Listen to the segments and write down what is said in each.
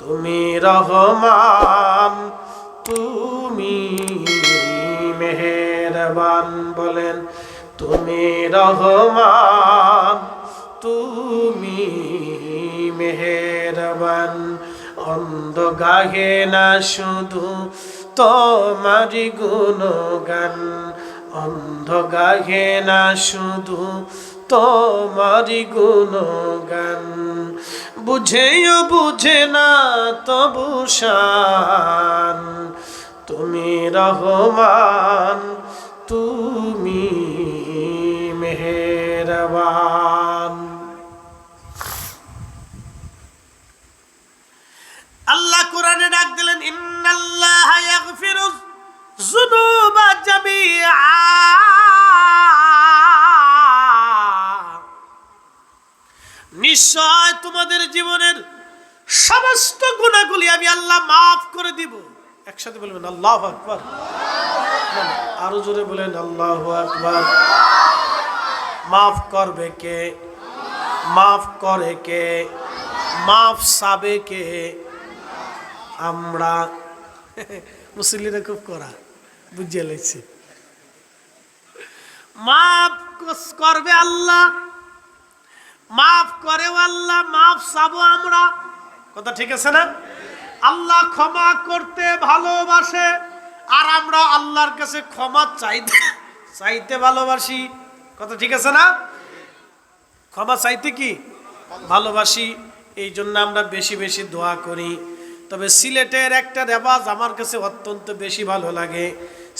তুমি রহমান, তুমি মেহেরবান বলেন, তুমি রহমান, তুমি মেহেরবান অন্ধ গাহে না শুধু তোমারি গুণগান অন্ধ গাহে না শুধু তোমারি গুণগান। বুঝেও বুঝে না তবু শান। তুমি রহমান, তুমি মেহেরবান। আল্লাহ কোরআনে ডাক দিলেন, ইন্নাল্লাহ ইয়াগফিরু যুনুবা জামিআ। নিশ্চয় তোমাদের জীবনের সমস্ত গুণাগুলি আমি আল্লাহ মাফ করে দিব। একসাথে বলবেন, আল্লাহ আকবার। আরও জোরে বলেন, আল্লাহ আকবার। মাফ করবে কে? মাফ করে কে? মাফ সাবে কে? আমরা। মুসলিরা খুব করা বুঝিয়ে লেছি মাফ করবে আল্লাহ মাফ করে আল্লাহ, মাফ চাবো আমরা। কথা ঠিক আছে না? আল্লাহ ক্ষমা করতে ভালোবাসে, আর আমরা আল্লাহর কাছে ক্ষমা চাইতে চাইতে ভালোবাসি। কথা ঠিক আছে না? ক্ষমা চাইতে কি? ভালোবাসি, এই জন্য আমরা বেশি বেশি দোয়া করি। তবে সিলেটের একটা রেবাজ আমার কাছে অত্যন্ত বেশি ভালো লাগে।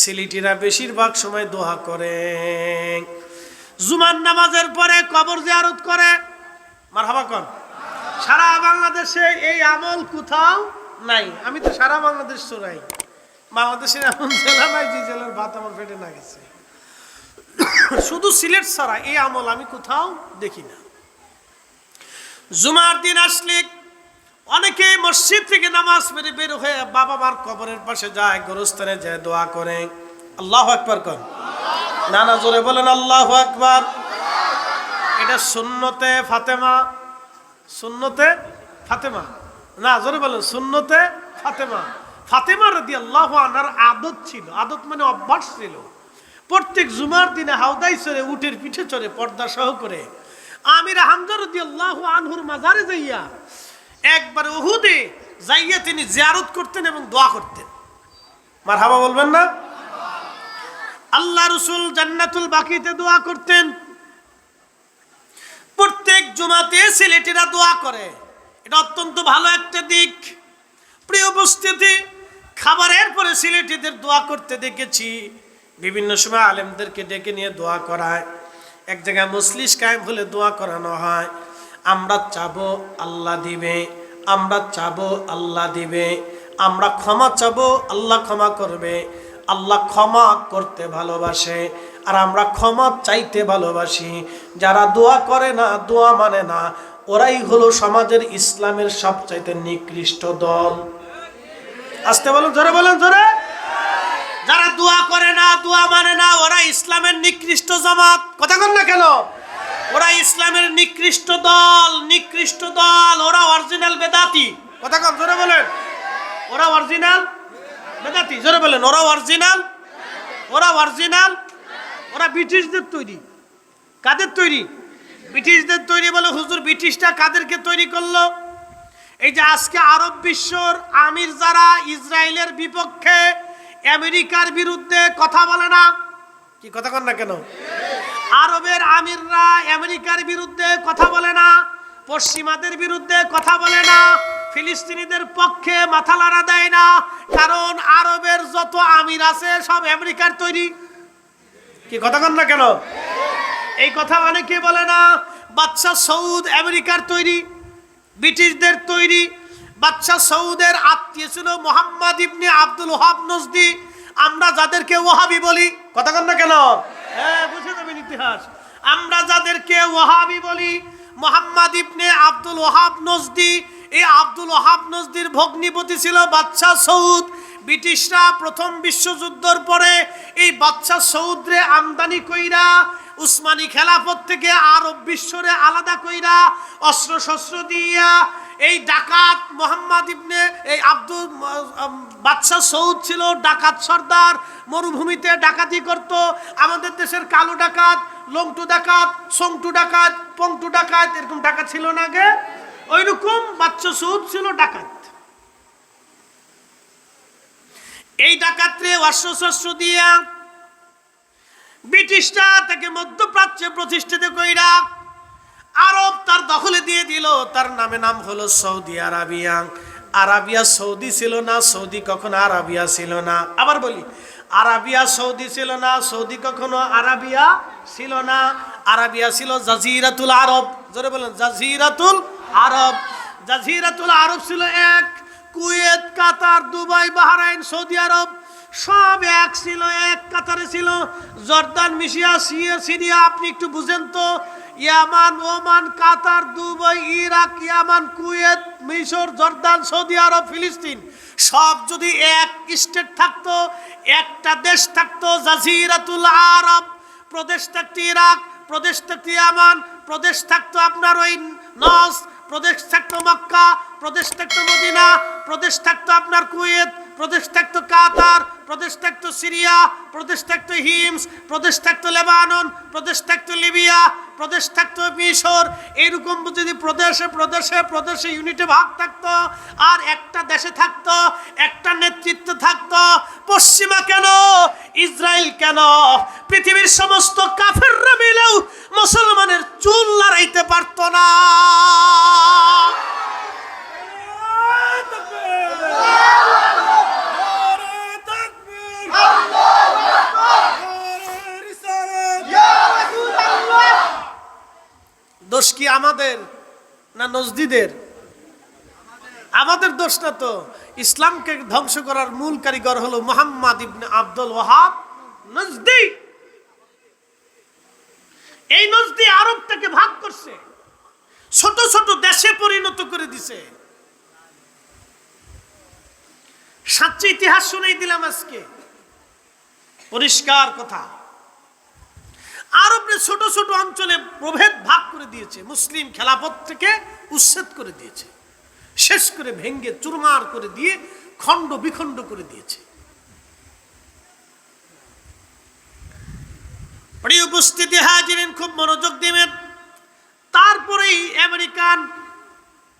সিলেটিরা বেশিরভাগ সময় দোয়া করে জুমার নামাজের পরে কবর জিয়ারত করে। মারহাবা কন সারা বাংলাদেশে এই আমল কোথাও নাই। আমি তো সারা বাংলাদেশ চড়াই বাংলাদেশের এমন জেলা নাই যে জেলার ভাত আমার পেটে না গেছে। শুধু সিলেট ছাড়া এই আমল আমি কোথাও দেখি না। জুমার দিন আসলে অনেকে মসজিদ থেকে নামাজ পড়ে বের হয়ে বাবা মার কবরের পাশে যায়, গোরস্থানে যায়, দোয়া করে। আল্লাহ আকবার কর। না না জোরে বলেন, আল্লাহ আকবার। এটা সুন্নতে ফাতেমা। সুন্নতে ফাতেমা। না, জোরে বলেন, সুন্নতে ফাতেমা। ফাতেমা রদি আল্লাহ আনার আদত ছিল, আদত মানে অভ্যাস ছিল। প্রত্যেক জুমার দিনে হাওদাই চড়ে, উটের পিঠে চড়ে, পর্দা সহ করে। আমির হামজা রদি আল্লাহ আনহুর মাজারে যাইয়া, একবার উহুদে যাইয়া তিনি জিয়ারত করতেন এবং দোয়া করতেন। মার হাবা বলবেন না? আল্লাহ রসুল জান্নাতুল বাকিতে দোয়া করতেন। প্রত্যেক জুমাতে ছেলেটিরা দোয়া করে। এটা অত্যন্ত ভালো একটা দিক। প্রিয় উপস্থিতি, খাবারের পরে সিলেটিদের দোয়া করতে দেখেছি। বিভিন্ন সময় আলেমদেরকে ডেকে নিয়ে দোয়া করায়। এক জায়গায় মসলিস কায়েম হলে দোয়া করানো হয়। আমরা চাবো আল্লাহ দিবে, আমরা চাবো আল্লাহ দিবে, আমরা ক্ষমা চাবো, আল্লাহ ক্ষমা করবে। আল্লাহ ক্ষমা করতে ভালোবাসে, আর আমরা ক্ষমা চাইতে ভালোবাসি। যারা দোয়া করে না, দোয়া মানে না, ওরাই হলো সমাজের ইসলামের সবচাইতে নিকৃষ্ট দল। আসতে বলুন, জোরে বলেন, জোরে। যারা দোয়া করে না, দোয়া মানে না, ওরা ইসলামের নিকৃষ্ট জামাত। কথা কন না কেন? ওরা ইসলামের নিকৃষ্ট দল নিকৃষ্ট দল, ওরা অরিজিনাল বেদাতি। কথা কন, জোরে বলেন। ওরা অরিজিনাল বেদাতি জোরে বলেন, ওরা অরিজিনাল ওরা অরিজিনাল ওরা ব্রিটিশদের তৈরি। কাদের তৈরি? ব্রিটিশদের তৈরি বলে হুজুর ব্রিটিশটা কাদেরকে তৈরি করল? এই যে আজকে আরব বিশ্বর আমির যারা ইসরায়েলের বিপক্ষে আমেরিকার বিরুদ্ধে কথা বলে না, কি কথা কন না কেন? আরবের আমিররা আমেরিকার বিরুদ্ধে কথা বলে না, পশ্চিমাদের বিরুদ্ধে কথা বলে না ফিলিস্তিনিদের পক্ষে মাথা লাড়া দেয় না, কারণ আরবের যত আমির আছে সব আমেরিকার তৈরি। কি কথা কন না কেন? এই কথা অনেকে বলে না বাচ্চা সৌদ আমেরিকার তৈরি, ব্রিটিশদের তৈরি। বাচ্চা সৌদের আত্মীয় ছিল মোহাম্মদ ইবনে আব্দুল ওহাব নজদি। আমরা যাদেরকে ওহাবি বলি, কথা কন না কেন? হ্যাঁ বুঝে যাবেন ইতিহাস। আমরা যাদেরকে ওহাবি বলি, মোহাম্মদ ইবনে আব্দুল ওহাব নজদি এই আব্দুল ওহাব নজদির ভগ্নিপতি ছিল বাচ্চা সৌদ। ব্রিটিশরা প্রথম বিশ্বযুদ্ধর পরে এই বাচ্চা সৌদ্রে আমদানি কইরা, উসমানী খেলাফত থেকে আরব বিশ্বরে আলাদা কইরা অস্ত্র শস্ত্র দিয়া এই ডাকাত মোহাম্মদ ইবনে এই আব্দুল বাদশাহ সৌদ ছিল ডাকাত সর্দার, মরুভূমিতে ডাকাতি করত। আমাদের দেশের কালো ডাকাত, লংটু ডাকাত, সংটু ডাকাত, পংটু ডাকাত, এরকম ডাকাত ছিল না আগে ওই রকম বাচ্চা সৌদ ছিল ডাকাত। এই ডাকাতরে অস্ত্র দিয়া ব্রিটিশরা তাকে মধ্যপ্রাচ্যে প্রতিষ্ঠিত কইরা আরব তার দখলে দিয়ে দিল। তার নামে নাম হলো সৌদি আরাবিয়া। আরাবিয়া সৌদি ছিল না, সৌদি কখনো আরাবিয়া ছিল না। আবার বলি, আরাবিয়া সৌদি ছিল না, সৌদি কখনো আরাবিয়া ছিল না। আরাবিয়া ছিল জাজিরাতুল আরব। জোরে বলেন, জাজিরাতুল আরব, জাজিরাতুল আরব ছিল এক, Kuwait, Qatar, Dubai, Bahrain, Saudi Arab, সব এক ছিল, এক কাতারে ছিল। জর্দান, মিশিয়া সিরিয়া, আপনি একটু বুঝেন তো। Yemen, Oman, Qatar, Dubai, Iraq, Yemen, Kuwait, মিশর, জর্দান, সৌদি আরব, ফিলিস্তিন। সব যদি এক স্টেট থাকতো, একটা দেশ থাকতো, জাজিরাতুল আরব। প্রদেশ থাকতো ইরাক, প্রদেশ থাকতো ইয়ামান, প্রদেশ থাকতো আপনার ওই নস প্রদেশ থাকতো মক্কা, প্রদেশ থাকতো মদিনা, প্রদেশ থাকতো আপনার কুয়েত, প্রদেশ থাকতো কাতার, প্রদেশ থাকতো সিরিয়া, প্রদেশ থাকতো হিমস, প্রদেশ থাকতো লেবানন, প্রদেশ থাকতো লিবিয়া, প্রদেশ থাকতো মিশর। এইরকম যদি প্রদেশে প্রদেশে প্রদেশে ইউনিটে ভাগ থাকতো, আর একটা দেশে থাকতো, একটা নেতৃত্ব থাকতো, পশ্চিমা কেন? ইসরায়েল কেন? পৃথিবীর সমস্ত কাফেররা মিলেও মুসলমানের চুল লড়াইতে পারতো না। দোষ কি আমাদের না নজদিদের? আমাদের দোষ না তো। ইসলামকে ধ্বংস করার মূল কারিগর হলো মোহাম্মদ ইবনে আব্দুল ওয়াহাব নজদি। এই নজদি আরবটাকে ভাগ করছে। ছোট ছোট দেশে পরিণত করে দিছে। সাচ্চে ইতিহাস শুনেই দিলাম আজকে। পরিষ্কার কথা। আরবরে ছোট ছোট অঞ্চলে প্রভেদ ভাগ করে দিয়েছে। মুসলিম খেলাপথ থেকে উচ্ছেদ করে দিয়েছে। শেষ করে ভেঙ্গে চুরমার করে দিয়ে খণ্ড বিখণ্ড করে দিয়েছে। উপস্থিতি হাজিরেন খুব মনোযোগ দিবেন। তারপরেই আমেরিকান,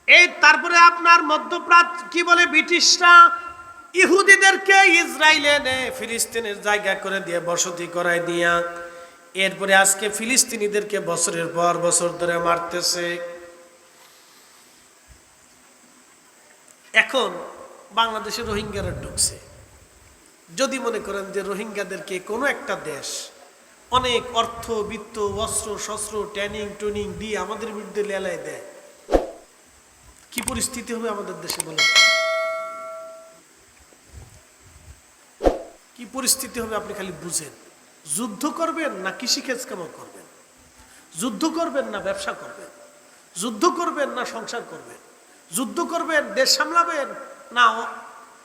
এই তারপরে আপনার মধ্যপ্রাচ্য, কি বলে ব্রিটিশরা? ইহুদিদেরকে ইসরায়েলে এনে ফিলিস্তিনের জায়গা করে দিয়ে, বসতি করায় দিয়া, এরপরে আজকে ফিলিস্তিনিদেরকে বছরের পর বছর ধরে মারতেছে। এখন বাংলাদেশে রোহিঙ্গারা ঢুকছে। যদি মনে করেন যে রোহিঙ্গাদেরকে কোনো একটা দেশ অনেক অর্থ, বিত্ত, অস্ত্র, শস্ত্র, ট্যানিং, টুনিং দিয়ে আমাদের বিরুদ্ধে লেলায় দেয়, কি পরিস্থিতি হবে আমাদের দেশে বলেন? কি পরিস্থিতি হবে আপনি খালি বুঝেন। যুদ্ধ করবেন না কৃষিকাজ কামা করবেন? যুদ্ধ করবেন না ব্যবসা করবেন? যুদ্ধ করবেন না সংসার করবেন? যুদ্ধ করবেন, দেশ সামলাবেন, না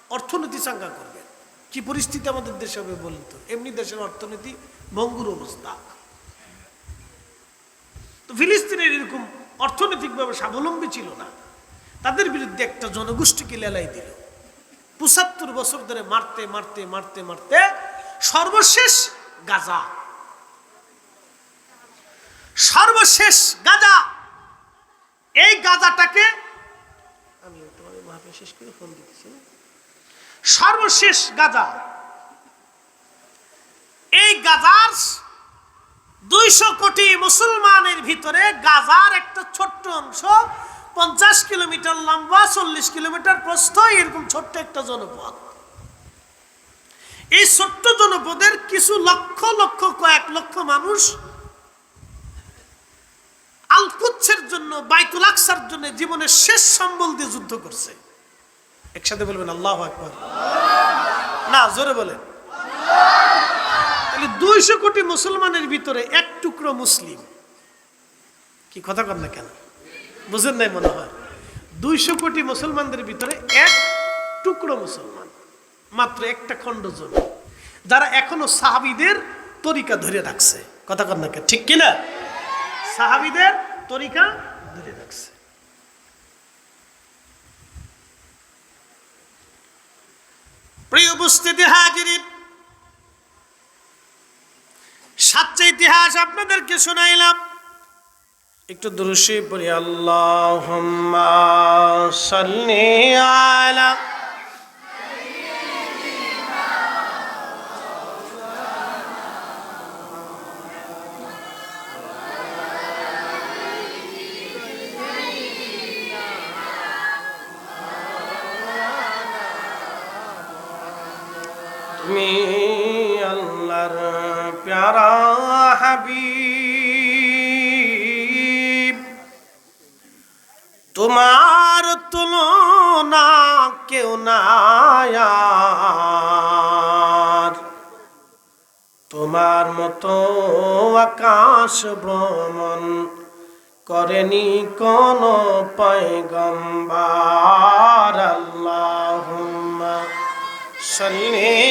অর্থনীতি চাঙ্গা করবেন? কি পরিস্থিতি আমাদের দেশে হবে বলুন তো? এমনি দেশের অর্থনীতি ভঙ্গুর অবস্থা। তো ফিলিস্তিনের এরকম অর্থনৈতিকভাবে স্বাবলম্বী ছিল না। তাদের বিরুদ্ধে একটা জনগোষ্ঠীকে লেলাই দিল। পঁচাত্তর বছর ধরে মারতে মারতে মারতে মারতে সর্বশেষ গাজা। সর্বশেষ গাজা। এই গাজাটাকে তোমাকে মহাপে শেষ করে ফোন দিতেছি না? সর্বশেষ গাজা। এই গাজার দুইশো কোটি মুসলমানের ভিতরে গাজার একটা ছোট্ট অংশ পঞ্চাশ কিলোমিটার লম্বা, চল্লিশ কিলোমিটার প্রস্থ, এরকম ছোট্ট একটা জনপদ। এই ছোট্ট জনপদের কিছু লক্ষ লক্ষ, কয়েক লক্ষ মানুষ আলকুচ্ছের জন্য, বাইতুল আকসার জন্য জীবনের শেষ সম্বল দিয়ে যুদ্ধ করছে। একসাথে বলবেন, আল্লাহ আকবর না, জোরে বলেন। তাহলে দুইশো কোটি মুসলমানের ভিতরে এক টুকরো মুসলিম। কি কথা কর না কেন? বুঝেন নাই মনে হয়? দুইশো কোটি মুসলমানদের ভিতরে এক টুকরো মুসলমান, মাত্র একটা খণ্ড জন যারা এখনও সাহাবিদের তরিকা ধরে রাখছে। কথা কর না কে? ঠিক কিনা? সাহাবিদের তরিকা ধরে রাখছে। প্রিয় উপস্থিতি হাজিরি। সাতটা ইতিহাস আপনাদেরকে শোনাইলাম। একটু দৃশ্যে পড়ি আল্লাহ সাল্লি আলা তুমি আল্লাহর প্যারা হাবিব তোমার তুলনা কেউ আর। তোমার মতো আকাশ ভ্রমণ করেনি কোন পয়গম্বার আল্লাহুম্মা সাল্লি আলা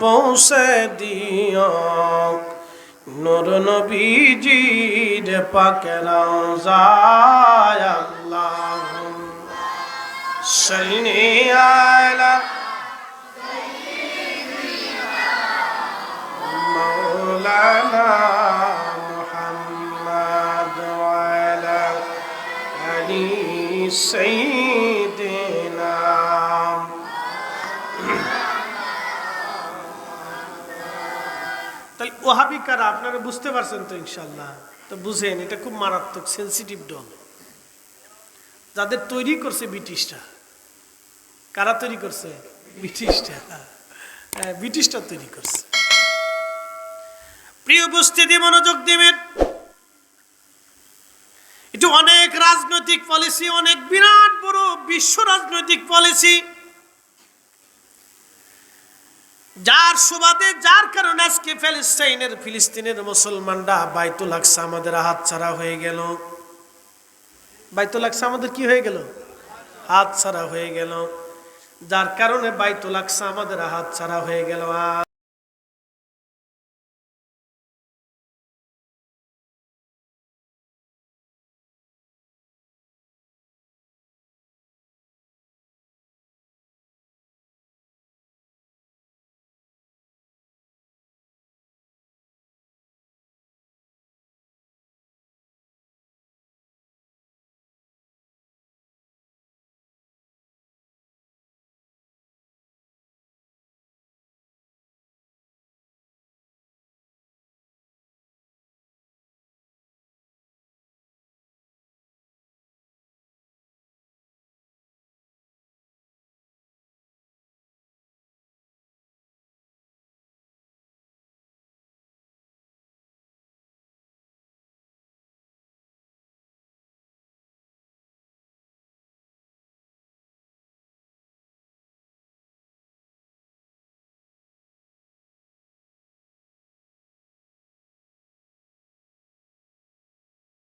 পৌঁছে দিও নূর নবীজির পাকের যায় আল্লাহ সাল্লি আলা مولانا محمد وعلى آل سيدنا ওহাবি কারা? আপনারা বুঝতে পারছেন তো ইনশাল্লাহ তো বুঝেন, এটা খুব মারাত্মক সেন্সিটিভ ডন যাদের তৈরি করছে ব্রিটিশরা। কারা তৈরি করছে? ব্রিটিশটা হ্যাঁ ব্রিটিশরা তৈরি করছে। প্রিয় উপস্থিতি মনোযোগ দেবেন। এটা অনেক রাজনৈতিক পলিসি অনেক বিরাট বড় বিশ্ব রাজনৈতিক পলিসি যার সুবাদে, যার কারণে আজকে ফিলিস্তাইনের ফিলিস্তিনের মুসলমানরা বাইতুল আকসা আমাদের হাত ছাড়া হয়ে গেল। বাইতুল আকসা আমাদের কি হয়ে গেল? হাত ছাড়া হয়ে গেল। যার কারণে বাইতুল আকসা আমাদের হাত ছাড়া হয়ে গেল।